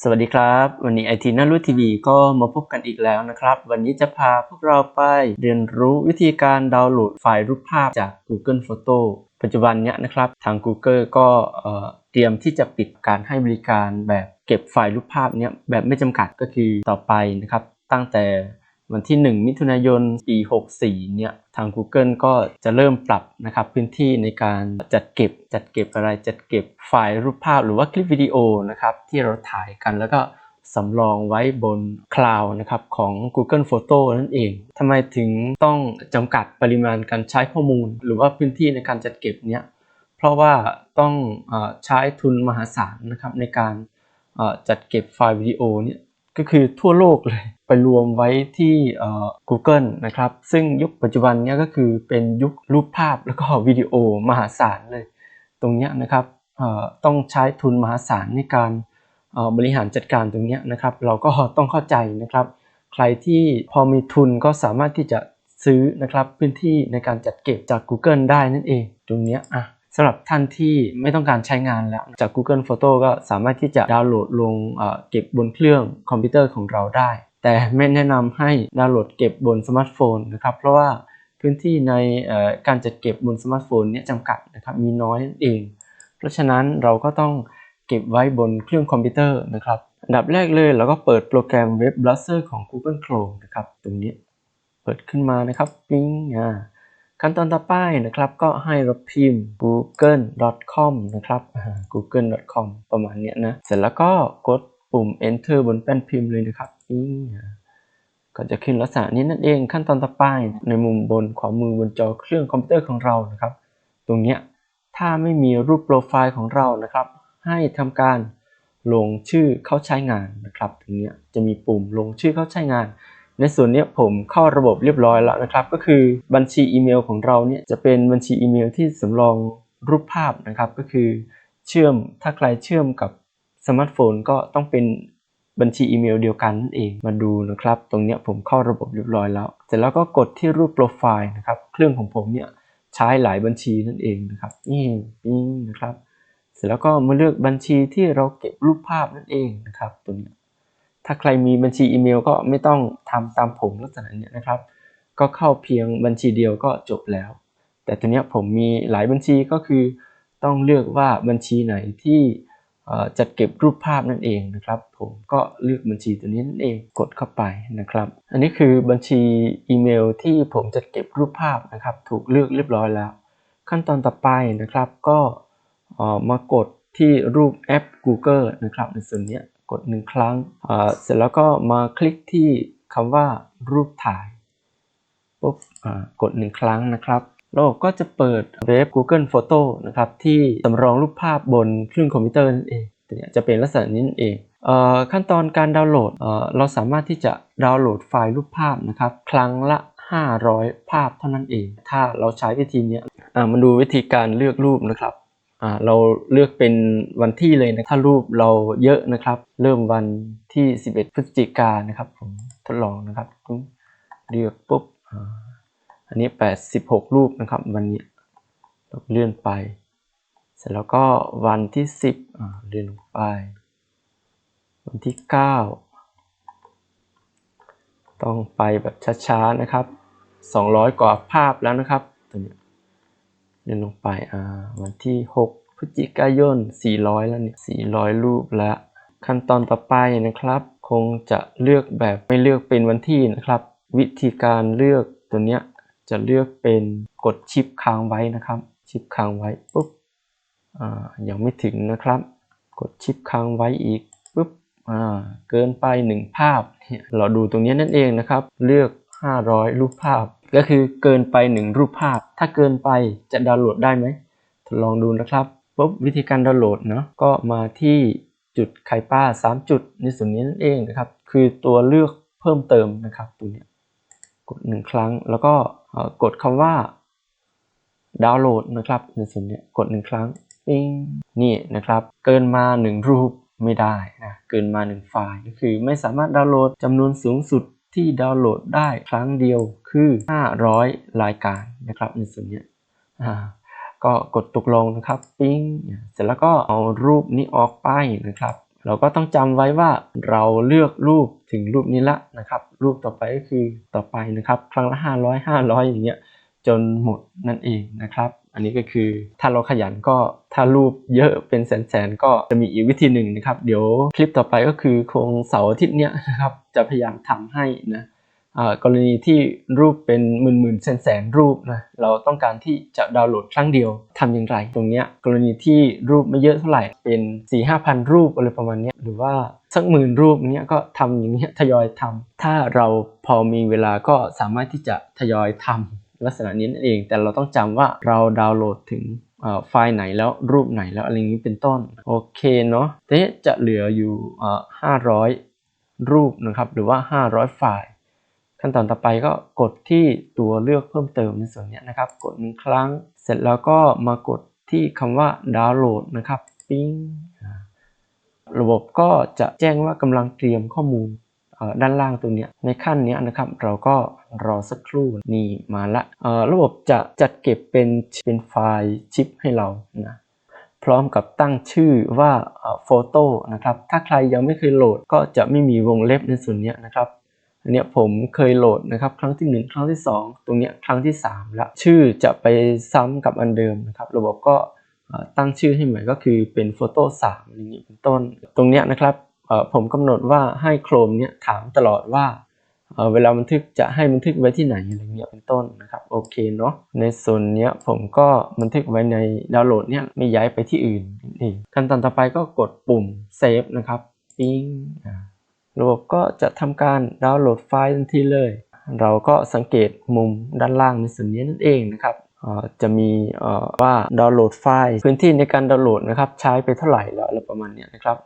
สวัสดีครับ วันนี้ไอทีน่ารู้ทีวีก็มาพบกันอีกแล้วนะครับ วันนี้จะพาพวกเราไปเรียนรู้วิธีการดาวน์โหลดไฟล์รูปภาพจาก Google Photo ปัจจุบันเนี้ยนะครับ ทาง Google ก็เอ่อเตรียมที่จะปิดการให้บริการแบบเก็บไฟล์รูปภาพเนี้ยแบบไม่จำกัดก็คือต่อไปนะครับ ตั้งแต่ วันที่ 1 มิถุนายน ปี 64 เนี่ย ทาง Google ก็จะเริ่มปรับนะครับพื้นที่ในการจัดเก็บ จัดเก็บอะไร จัดเก็บไฟล์รูปภาพหรือว่าคลิปวิดีโอนะครับที่เราถ่ายกันแล้วก็สำรองไว้บนคลาวด์นะครับของ Google Photo นั่นเอง ทำไมถึงต้องจำกัดปริมาณการใช้ข้อมูล หรือว่าพื้นที่ในการจัดเก็บเนี่ย เพราะว่าต้องอใช้ทุนมหาศาลนะครับในการจัดเก็บไฟล์วิดีโอเนี่ยก็คือทั่วโลกเลย รวมไว้ที่ Google นะครับ ซึ่งยุคปัจจุบันนี้ก็คือเป็นยุครูปภาพแล้วก็วิดีโอมหาศาลเลย ตรงนี้นะครับต้องใช้ทุนมหาศาลในการบริหารจัดการตรงนี้นะครับ เราก็ต้องเข้าใจนะครับ ใครที่พอมีทุนก็สามารถที่จะซื้อนะครับพื้นที่ในการจัดเก็บจาก Google ได้นั่นเอง ตรงนี้อะสำหรับท่านที่ไม่ต้องการใช้งานแล้วจาก Google Photo ก็สามารถที่จะดาวน์โหลดลงเก็บบนเครื่องคอมพิวเตอร์ของเราได้ แต่ไม่แนะนำให้ดาวน์โหลดเก็บบนสมาร์ทโฟนนะครับ เพราะว่าพื้นที่ในการจัดเก็บบนสมาร์ทโฟนเนี่ยจำกัดนะครับมีน้อยเอง เพราะฉะนั้นเราก็ต้องเก็บไว้บนเครื่องคอมพิวเตอร์นะครับ อันดับแรกเลยเราก็เปิดโปรแกรมเว็บเบราว์เซอร์ของ Google Chrome นะครับ ตรงนี้เปิดขึ้นมานะครับปิ้งอ่าขั้นตอนต่อไปนะครับก็ให้เราพิมพ์ google.com นะครับ google.com ประมาณเนี้ยนะ เสร็จแล้วก็กดปุ่ม enter บนแป้นพิมพ์เลยนะครับ อ่าก็จะขึ้นลักษณะนี้นั่นเองขั้นตอนต่อไปในมุมบนขวามือบนจอเครื่องคอมพิวเตอร์ของเรานะครับ ตรงนี้ถ้าไม่มีรูปโปรไฟล์ของเรานะครับ ให้ทำการลงชื่อเข้าใช้งานนะครับตรงนี้จะมีปุ่มลงชื่อเข้าใช้งาน ในส่วนนี้ผมเข้าระบบเรียบร้อยแล้วนะครับ ก็คือบัญชีอีเมลของเราเนี่ยจะเป็นบัญชีอีเมลที่สำรองรูปภาพนะครับ ก็คือเชื่อมถ้าใครเชื่อมกับสมาร์ทโฟนก็ต้องเป็น บัญชีอีเมลเดียวกันนั่นเองมาดูนะครับ ตรงนี้ผมเข้าระบบเรียบร้อยแล้ว เสร็จแล้วก็กดที่รูปโปรไฟล์นะครับ เครื่องของผมเนี่ยใช้หลายบัญชีนั่นเองนะครับนี่นี่นะครับ เสร็จแล้วก็มาเลือกบัญชีที่เราเก็บรูปภาพนั่นเองนะครับตรงนี้ถ้าใครมีบัญชีอีเมลก็ไม่ต้องทำตามผมลักษณะเนี้ยนะครับ ก็เข้าเพียงบัญชีเดียวก็จบแล้ว แต่ตัวเนี้ยผมมีหลายบัญชีก็คือ ต้องเลือกว่าบัญชีไหนที่ จัดเก็บรูปภาพนั่นเองนะครับ ผมก็เลือกบัญชีตัวนี้นั่นเองกดเข้าไปนะครับ อันนี้คือบัญชีอีเมลที่ผมจัดเก็บรูปภาพนะครับ ถูกเลือกเรียบร้อยแล้ว ขั้นตอนต่อไปนะครับ ก็มากดที่รูปแอป Google นะครับ ในส่วนนี้กดหนึ่งครั้งเสร็จแล้วก็มาคลิกที่คำว่ารูปถ่ายปุ๊บกดหนึ่งครั้งนะครับ โลกก็จะเปิดเว็บ Google Photo นะครับที่สำรองรูปภาพบนเครื่องคอมพิวเตอร์นั่นเองเนี้ยจะเป็นลักษณะนี้นั่นเองเออขั้นตอนการดาวน์โหลดเเราสามารถที่จะดาวน์โหลดไฟล์รูปภาพนะครับครั้งละ 500 ภาพเท่านั้นเอง ถ้าเราใช้วิธีนี้มาดูวิธีการเลือกรูปนะครับเราเลือกเป็นวันที่เลยนะถ้ารูปเราเยอะนะครับ เริ่มวันที่ 11 พฤศจิกายนนะครับผมทดลองนะครับเลือกปุ๊บ อันนี้ 86 รูปนะครับวันนี้เราเลื่อนไป เสร็จแล้วก็วันที่ 10อ่าเลื่อนลงไป วันที่ 9 ต้องไปแบบช้าๆนะครับ 200 กว่าภาพแล้วนะครับตัวนี้เลื่อนลงไปอ่าวันที่ 6 พฤศจิกายน 400 แล้วเนี่ย 400 รูปแล้ว ขั้นตอนต่อไปนะครับ คงจะเลือกแบบไม่เลือกเป็นวันที่นะครับ วิธีการเลือกตัวเนี้ย จะเลือกเป็นกดชิปค้างไว้นะครับ ชิปค้างไว้ปุ๊บอ่ายังไม่ถึงนะครับ กดชิปค้างไว้อีกปุ๊บอ่าเกินไป 1 ภาพเนี่ยเราดูตรงนี้นั่นเองนะครับ เลือก 500 รูปภาพ ก็คือเกินไป 1 รูปภาพ ถ้าเกินไปจะดาวน์โหลดได้ไหมทดลองดูนะครับปุ๊บวิธีการดาวน์โหลดเนาะก็มาที่จุดไข่ป้า 3 จุดในส่วนนี้นั่นเองนะครับ คือตัวเลือกเพิ่มเติมนะครับตรงเนี้กดหนึ่งครั้งแล้วก็ กดคำว่าดาวน์โหลดนะครับในส่วนนี้กดหนึ่งครั้งปิ้งนี่นะครับ เกินมาหนึ่งรูปไม่ได้นะเกินมาหนึ่งไฟล์ก็คือไม่สามารถดาวน์โหลดจำนวนสูงสุดที่ดาวน์โหลดได้ครั้งเดียวคือ 500 รายการนะครับในส่วนนี้ก็กดตกลงนะครับปิ้งเสร็จแล้วก็เอารูปนี้ออกไปนะครับ เราก็ต้องจำไว้ว่าเราเลือกรูปถึงรูปนี้ละนะครับ รูปต่อไปก็คือต่อไปนะครับ ครั้งละ 500 500 อย่างเงี้ยจนหมดนั่นเองนะครับ อันนี้ก็คือถ้าเราขยันก็ถ้ารูปเยอะเป็นแสนๆก็จะมีอีกวิธีหนึ่งนะครับ เดี๋ยวคลิปต่อไปก็คือคงเสาร์อาทิตย์เนี้ยนะครับจะพยายามทำให้นะ กรณีที่รูปเป็นหมื่นหมื่นแสนแสนๆรูปนะเราต้องการที่จะดาวน์โหลดครั้งเดียวทำอย่างไร ตรงเนี้ยกรณีที่รูปไม่เยอะเท่าไหร่เป็น4ี่ห้าพันรูปอะไรประมาณนี้หรือว่าสักหมื่นรูปเนี้ยก็ทำอย่างเงี้ยทยอยทำถ้าเราพอมีเวลาก็สามารถที่จะทยอยทำลักษณะนี้นั่นเอง แต่เราต้องจำว่าเราดาวน์โหลดถึงไฟล์ไหนแล้วรูปไหนแล้วอะไรอย่างนี้เป็นต้นโอเคเนาะทีนี้จะเหลืออยู่ 500 รูปนะครับหรือว่า 500 ไฟล์ ขั้นตอนต่อไปก็กดที่ตัวเลือกเพิ่มเติมในส่วนนี้นะครับ กดหนึ่งครั้ง เสร็จแล้วก็มากดที่คำว่าดาวน์โหลดนะครับปิ้งระบบก็จะแจ้งว่ากำลังเตรียมข้อมูลด้านล่างตัวนี้ในขั้นนี้นะครับเราก็รอสักครู่นี่มาละระบบจะจัดเก็บเป็นเป็นไฟล์ชิปให้เรานะพร้อมกับตั้งชื่อว่าโฟโต้นะครับถ้าใครยังไม่เคยโหลดก็จะไม่มีวงเล็บในส่วนนี้นะครับ อันเนี้ยผมเคยโหลดนะครับครั้งที่ 1 ครั้งที่ 2 ตรงเนี้ยครั้งที่3ละชื่อจะไปซ้ำกับอันเดิมนะครับ ระบบก็ตั้งชื่อให้ใหม่ก็คือเป็นโฟโต้3อะไรอย่างนี้เป็นต้น ตรงเนี้ยนะครับผมกำหนดว่าให้โครมเนี่ยถามตลอดว่าเวลาบันทึกจะให้บันทึกไว้ที่ไหนอะไรเงี้ยเป็นต้นนะครับโอเคเนาะในส่วนเนี้ยผมก็บันทึกไว้ในดาวน์โหลดเนี่ยไม่ย้ายไปที่อื่นนั่ขั้นตอนต่อไปก็กดปุ่มเซฟนะครับปิ้งอ่า ระบบก็จะทำการดาวน์โหลดไฟล์ทันทีเลย เราก็สังเกตมุมด้านล่างในส่วนนี้นั่นเองนะครับจะมีว่าดาวน์โหลดไฟล์พื้นที่ในการดาวน์โหลดนะครับใช้ไปเท่าไหร่แล้วอะไรประมาณเนี้ยนะครับ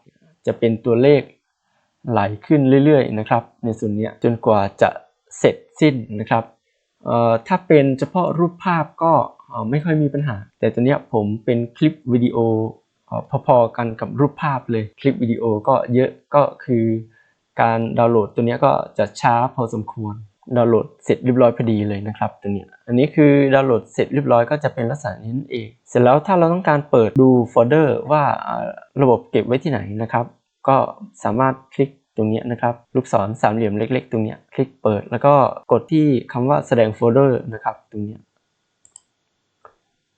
จะเป็นตัวเลขไหลขึ้นเรื่อยๆนะครับ ในส่วนนี้จนกว่าจะเสร็จสิ้นนะครับถ้าเป็นเฉพาะรูปภาพก็ไม่ค่อยมีปัญหา แต่ตัวเนี้ยผมเป็นคลิปวิดีโอเอ่อพอๆกันกับรูปภาพเลยคลิปวิดีโอก็เยอะก็คือ การดาวน์โหลดตัวนี้ก็จะช้าพอสมควรดาวน์โหลดเสร็จเรียบร้อยพอดีเลยนะครับตัวนี้อันนี้คือดาวน์โหลดเสร็จเรียบร้อยก็จะเป็นลักษณะนี้นั่นเอง เสร็จแล้วถ้าเราต้องการเปิดดูโฟลเดอร์ว่าระบบเก็บไว้ที่ไหนนะครับ ก็สามารถคลิกตรงนี้นะครับลูกศรสามเหลี่ยมเล็ก ๆ ตรงนี้คลิกเปิด แล้วก็กดที่คำว่าแสดงโฟลเดอร์นะครับตรงนี้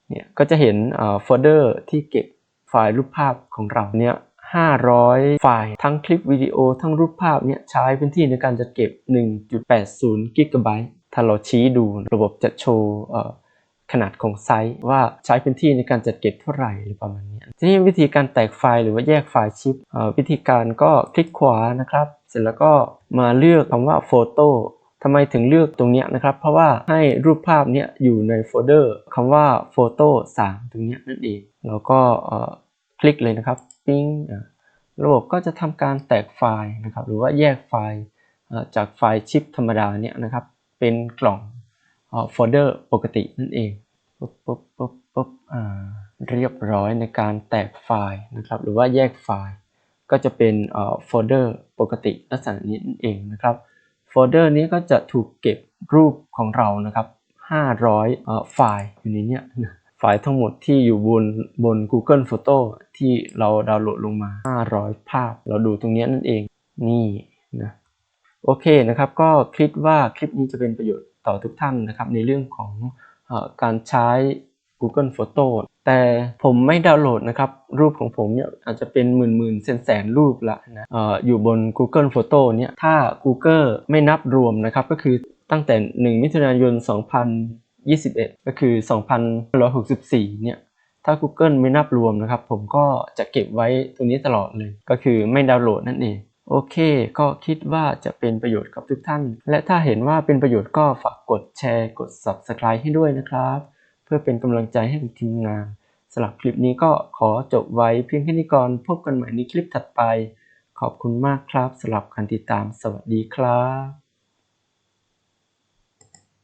เนี่ยก็จะเห็นโฟลเดอร์ที่เก็บไฟล์รูปภาพของเราเนี่ย 500 ไฟล์ทั้งคลิปวิดีโอทั้งรูปภาพเนี่ยใช้พื้นที่ในการจัดเก็บ 1.80 กิกะไบต์ถ้าเราชี้ดูระบบจะโชว์ขนาดของไซส์ว่าใช้พื้นที่ในการจัดเก็บเท่าไหร่หรือประมาณนี้ทีนี้วิธีการแตกไฟล์หรือว่าแยกไฟล์ชิปวิธีการก็คลิกขวานะครับ เสร็จแล้วก็มาเลือกคำว่าโฟโต้ทำไมถึงเลือกตรงนี้นะครับ เพราะว่าให้รูปภาพเนี้ยอยู่ในโฟลเดอร์คำว่าโฟโต้3ตรงนี้นั่นเอง แล้วก็เคลิกเลยนะครับปิ้งระบบก็จะทำการแตกไฟล์นะครับ หรือว่าแยกไฟล์จากไฟล์ชิปธรรมดาเนี่ยนะครับ เป็นกล่องโฟลเดอร์ปกตินั่นเองปุ๊บปุ๊บปุ๊บปุ๊บเรียบร้อยในการแตกไฟล์นะครับ หรือว่าแยกไฟล์ ก็จะเป็นโฟลเดอร์ปกติลักษณะนี้นั่นเองนะครับโฟลเดอร์นี้ก็จะถูกเก็บรูปของเรานะครับ500เอ่อไฟล์อยู่ในเนี้ยนะ ไฟล์ทั้งหมดที่อยู่บนบน Google Photo ที่เราดาวน์โหลดลงมา 500 ภาพ เราดูตรงนี้นั่นเอง นี่นะโอเคนะครับ ก็คิดว่าคลิปนี้จะเป็นประโยชน์ต่อทุกท่านนะครับ ในเรื่องของอการใช้ Google Photo แต่ผมไม่ดาวน์โหลดนะครับ รูปของผมเนี่ยอาจจะเป็นหมื่นหมื่นแสนแสนรูปละนะอออยู่บน Google Photo เนี่ยถ้า Google ไม่นับรวมนะครับ ก็คือตั้งแต่ 1 มิถุนายน 2 0 21 ก็คือ2564 เนี่ย ถ้า Google ไม่นับรวมนะครับ ผมก็จะเก็บไว้ตรงนี้ตลอดเลย ก็คือไม่ดาวน์โหลดนั่นเอง โอเค ก็คิดว่าจะเป็นประโยชน์กับทุกท่าน และถ้าเห็นว่าเป็นประโยชน์ก็ฝากกดแชร์ กด Subscribe ให้ด้วยนะครับ เพื่อเป็นกำลังใจให้กับทีมงานสำหรับคลิปนี้ก็ขอจบไว้เพียงแค่นี้ก่อนพบกันใหม่ในคลิปถัดไป ขอบคุณมากครับสำหรับการติดตามสวัสดีครับ